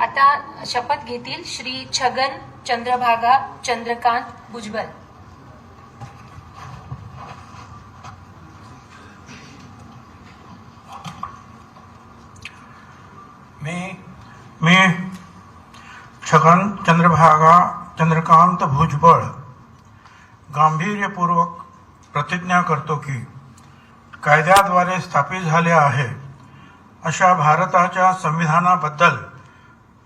आता शपथ घेतील श्री छगन चंद्रभागा चंद्रकांत भुजबळ. मी मी छगन चंद्रभागा चंद्रकांत भुजबळ गांभीर्यपूर्वक प्रतिज्ञा करतो की कायद्याद्वारे स्थापित झाले आहे अशा भारताच्या संविधानाबद्दल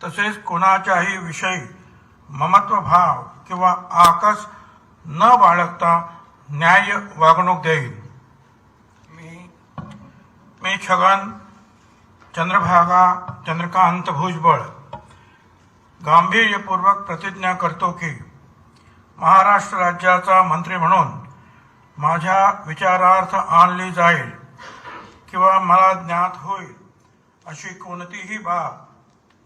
तसेच कोणाच्याही विषयी ममत्वभाव किंवा आकस न बाळगता न्याय वागणूक देईन मी मी छगन चंद्रभागा चंद्रकांत भुजबळ गांभीर्यपूर्वक प्रतिज्ञा करतो की महाराष्ट्र राज्याचा मंत्री म्हणून माझ्या विचारार्थ आणली जाईल किंवा मला ज्ञात होईल अशी कोणतीही बाब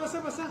basah, basah.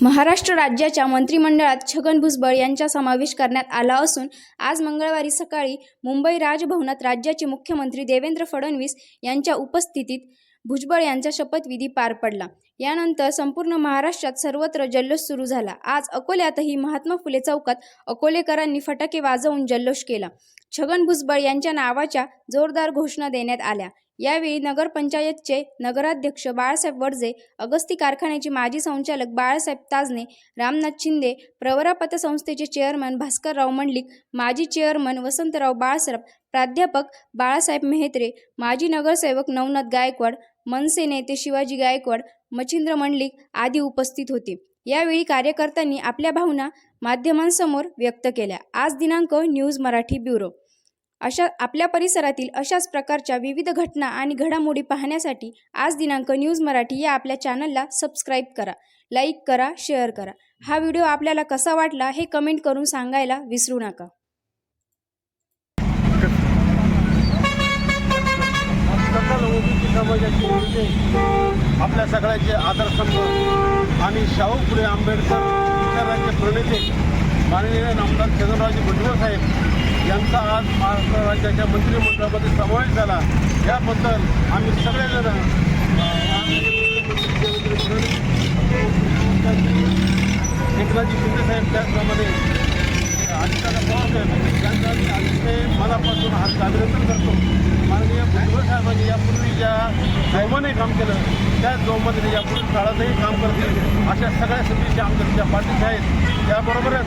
महाराष्ट्र राज्याच्या मंत्रिमंडळात छगन भुजबळ यांचा समावेश करण्यात आला असून आज मंगळवारी सकाळी मुंबई राजभवनात राज्याचे मुख्यमंत्री देवेंद्र फडणवीस यांच्या उपस्थितीत भुजबळ यांचा शपथविधी पार पडला. यानंतर संपूर्ण महाराष्ट्रात सर्वत्र जल्लोष सुरू झाला. आज अकोल्यातही महात्मा फुले चौकात अकोलेकरांनी फटाके वाजवून जल्लोष केला. छगन भुजबळ यांच्या नावाच्या जोरदार घोषणा देण्यात आल्या. यावेळी नगरपंचायतचे नगराध्यक्ष बाळासाहेब वडजे अगस्ती कारखान्याचे माजी संचालक बाळासाहेब ताजने रामनाथ शिंदे प्रवरा पतसंस्थेचे चेअरमन भास्करराव मंडलिक माजी चेअरमन वसंतराव बाळसराफ प्राध्यापक बाळासाहेब मेहत्रे माजी नगरसेवक नवनाथ गायकवाड मनसे नेते शिवाजी गायकवाड मच्छिंद्र मंडलिक आदी उपस्थित होते. यावेळी कार्यकर्त्यांनी आपल्या भावना माध्यमांसमोर व्यक्त केल्या. आज दिनांक न्यूज मराठी ब्युरो. अशा आपल्या परिसरातील अशाच प्रकारच्या विविध घटना आणि घडामोडी पाहण्यासाठी आज दिनांक न्यूज मराठी या आपल्या चॅनलला सबस्क्राईब करा लाईक करा शेअर करा. हा व्हिडिओ आपल्याला कसा वाटला हे कमेंट करून सांगायला विसरू नका. आपल्या सगळ्याचे आदरस्तंभ आणि शाहू फुले आंबेडकर विचाराचे प्रणेते माननीय नामदार छगनरावजी भुजबळ साहेब यांचा आज महाराष्ट्र राज्याच्या मंत्रिमंडळामध्ये समावेश झाला. याबद्दल आम्ही सगळेजण एकनाथजी शिंदे साहेब त्याचप्रमाणे अजितदादा पवार साहेब यांचा अतिशय मनापासून हात अभिनंदन करतो. माननीय भुजबळ साहेबांनी यापूर्वी ज्या जोमाने काम केलं त्या जोमाने यापूर्वी काळातही काम करतील अशा सगळ्या समितीच्या आमच्या पाठीशी आहेत. त्याबरोबरच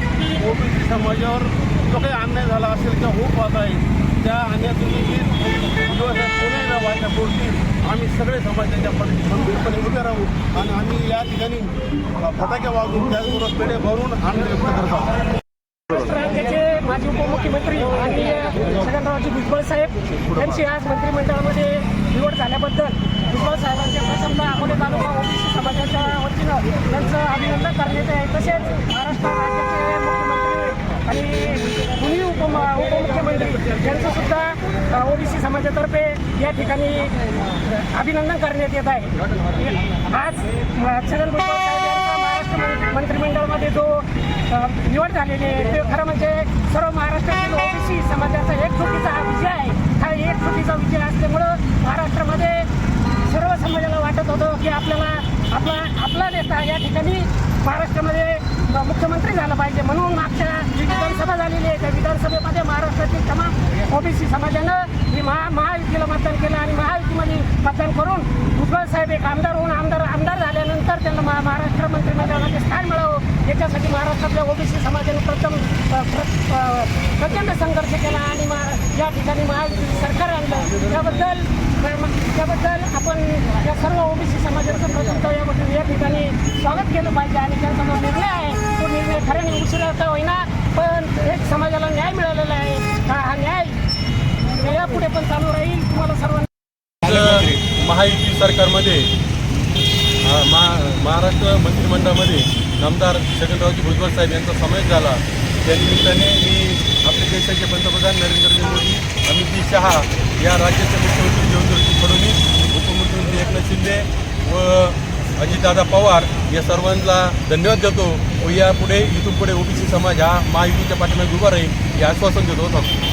ओबीसी समाजावर जो काही अन्याय झाला असेल किंवा होत पाहत आहे त्या अन्यायातून भुजबळ व्हायच्या आम्ही सगळे समाजाच्या पाठीशी उभे राहू आणि आम्ही या ठिकाणी फटाके वाजून त्याचबरोबर पेढे भरून आम्ही व्यक्त करत आहोत. माजी उपमुख्यमंत्री आणि छगनरावजी भुजबळ साहेब यांची आज मंत्रिमंडळामध्ये निवड झाल्याबद्दल भुजबळ साहेबांच्या प्रसंग अकोले तालुका ओबीसी समाजाच्या वतीनं त्यांचं अभिनंदन करण्यात आहे. तसेच महाराष्ट्र उपमुख्यमंत्री यांचं सुद्धा ओबीसी समाजातर्फे या ठिकाणी अभिनंदन करण्यात येत आहे. आज छगन भुजबळ महाराष्ट्र मंत्रिमंडळामध्ये जो निवड झालेली आहे ते खरं म्हणजे सर्व महाराष्ट्रातील ओबीसी समाजाचा एकजुटीचा हा विजय आहे. हा एक चुकीचा विजय असल्यामुळं महाराष्ट्रामध्ये सर्व समाजाला वाटत होतं की आपल्याला आपला आपला नेता या ठिकाणी महाराष्ट्रामध्ये मुख्यमंत्री झाला पाहिजे म्हणून मागच्या विधानसभा झालेली आहे. त्या विधानसभेमध्ये महाराष्ट्रातील तमाम ओबीसी समाजानं ही महा महायुतीला मतदान केलं आणि महायुतीमध्ये मतदान करून भुजबळ साहेब एक आमदार होऊन आमदार आमदार झाल्यानंतर त्यांना महा महाराष्ट्र मंत्रिमंडळामध्ये स्थान मिळावं. याच्यासाठी महाराष्ट्रातल्या ओबीसी समाजाने प्रथम प्र- प्रचंड संघर्ष केला आणि महा- या ठिकाणी महायुती सरकार आणलं. त्याबद्दल त्याबद्दल आपण या सर्व ओबीसी समाजाचं प्रथम याबद्दल या ठिकाणी स्वागत केलं पाहिजे आणि त्यांचा जो निर्णय आहे. तो निर्णय खऱ्याने उशिरा होईना. पण एक समाजाला न्याय मिळालेला आहे. हा हा न्याय यापुढे पण चालू राहील तुम्हाला सर्वांना. महायुती सरकारमध्ये महा महाराष्ट्र मंत्रिमंडळामध्ये आमदार छगनरावजी भुजबळ साहेब यांचा समावेश झाला. त्यानिमित्ताने मी आपल्या देशाचे पंतप्रधान नरेंद्र मोदी अमित जी शहा या राज्याचे मुख्यमंत्री देवेंद्रजी फडणवीस उपमुख्यमंत्री एकनाथ शिंदे व अजितदादा पवार या सर्वांना धन्यवाद देतो व यापुढे इथून पुढे ओबीसी समाज हा महायुतीच्या पाठीमागे उभा राहील हे आश्वासन देतो.